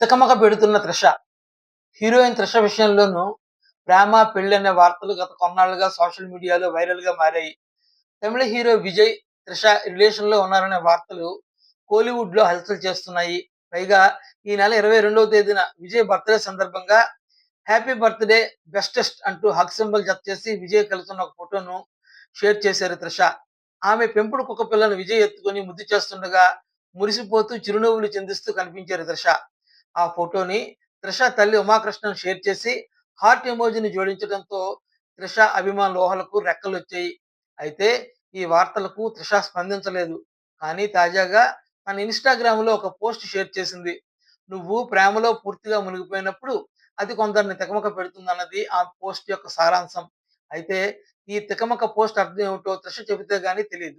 తికమక పెడుతున్న త్రిష. హీరోయిన్ త్రిష విషయంలోనూ ప్రేమ పెళ్ళి అనే వార్తలు గత కొన్నాళ్ళుగా సోషల్ మీడియాలో వైరల్గా మారాయి. తమిళ హీరో విజయ్ త్రిష రిలేషన్లో ఉన్నారనే వార్తలు కోలీవుడ్లో హల్చల్ చేస్తున్నాయి. పైగా ఈ నెల ఇరవై రెండవ తేదీన విజయ్ బర్త్డే సందర్భంగా హ్యాపీ బర్త్డే బెస్టెస్ట్ అంటూ హక్ సింబల్ జత చేసి విజయ్ కలుతున్న ఒక ఫోటోను షేర్ చేశారు త్రిష. ఆమె పెంపుడు కుక్క పిల్లను విజయ్ ఎత్తుకొని ముద్దు చేస్తుండగా మురిసిపోతూ చిరునవ్వులు చెందిస్తూ కనిపించారు త్రిష. ఆ ఫోటోని త్రిష తల్లి ఉమాకృష్ణన్ షేర్ చేసి హార్ట్ ఎమోజీని జోడించడంతో త్రిష అభిమానుల ఊహలకు రెక్కలు వచ్చాయి అయితే ఈ వార్తలకు త్రిష స్పందించలేదు. కానీ తాజాగా తన ఇన్స్టాగ్రామ్లో ఒక పోస్ట్ షేర్ చేసింది. నువ్వు ప్రేమలో పూర్తిగా మునిగిపోయినప్పుడు అది కొందరిని తికమక పెడుతుందన్నది ఆ పోస్ట్ యొక్క సారాంశం. అయితే ఈ తికమక పోస్ట్ అర్థం ఏమిటో త్రిష చెబితే గానీ తెలియదు